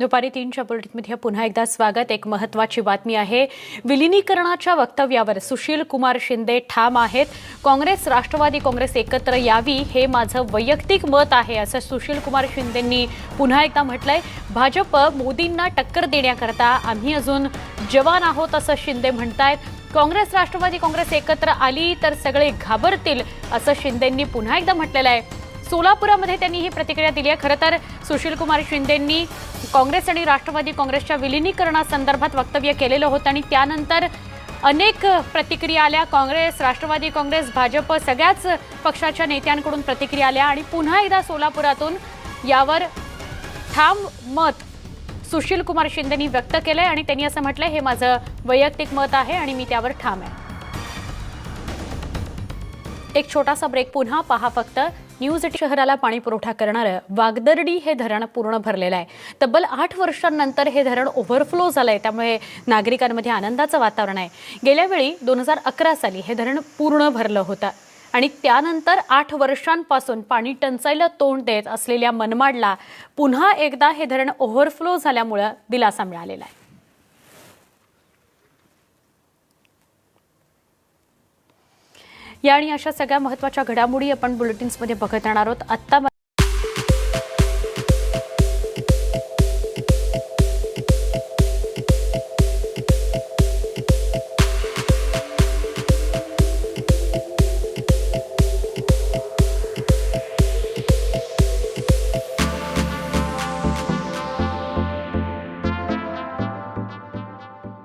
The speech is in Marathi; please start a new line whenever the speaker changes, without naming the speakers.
दुपारी तीनच्या बुलेटिनमध्ये पुन्हा एकदा स्वागत. एक महत्वाची बातमी आहे. विलिनीकरणाच्या वक्तव्यावर सुशील कुमार शिंदे ठाम आहेत. काँग्रेस राष्ट्रवादी काँग्रेस एकत्र यावी हे माझं वैयक्तिक मत आहे असं सुशील कुमार शिंदेंनी पुन्हा एकदा म्हटलंय. भाजप मोदींना टक्कर देण्याकरता आम्ही अजून जवान आहोत असं शिंदे म्हणतायत. काँग्रेस राष्ट्रवादी काँग्रेस एकत्र आली तर सगळे घाबरतील असं शिंदेंनी पुन्हा एकदा म्हटलेलं आहे. सोलापुरामध्ये त्यांनी ही प्रतिक्रिया दिली आहे. खरं तर सुशीलकुमार शिंदेंनी काँग्रेस आणि राष्ट्रवादी काँग्रेसच्या विलिनीकरणासंदर्भात वक्तव्य केलेलं होतं आणि त्यानंतर अनेक प्रतिक्रिया आल्या. काँग्रेस राष्ट्रवादी काँग्रेस भाजप सगळ्याच पक्षाच्या नेत्यांकडून प्रतिक्रिया आल्या आणि पुन्हा एकदा सोलापुरातून यावर ठाम मत सुशील कुमार शिंदेनी व्यक्त केलंय आणि त्यांनी असं म्हटलंय हे माझं वैयक्तिक मत आहे आणि मी त्यावर ठाम आहे. एक छोटासा ब्रेक पुन्हा पहा फक्त. न्यूज शहराला पाणी पुरवठा करणारं वागदर्डी हे धरण पूर्ण भरलेलं आहे. तब्बल आठ वर्षांनंतर हे धरण ओव्हरफ्लो झालं आहे त्यामुळे नागरिकांमध्ये आनंदाचं वातावरण आहे. गेल्या वेळी दोन हजार अकरा साली हे धरण पूर्ण भरलं होतं. आणि त्यानंतर आठ वर्षांपासून पाणी टंचाईला तोंड देत असलेल्या मनमाडला पुन्हा एकदा हे धरण ओव्हरफ्लो झाल्यामुळं दिलासा मिळालेला आहे. या आणि अशा सगळ्या महत्त्वाच्या घडामोडी आपण बुलेटिन्समध्ये बघत राहणार आहोत. आत्ता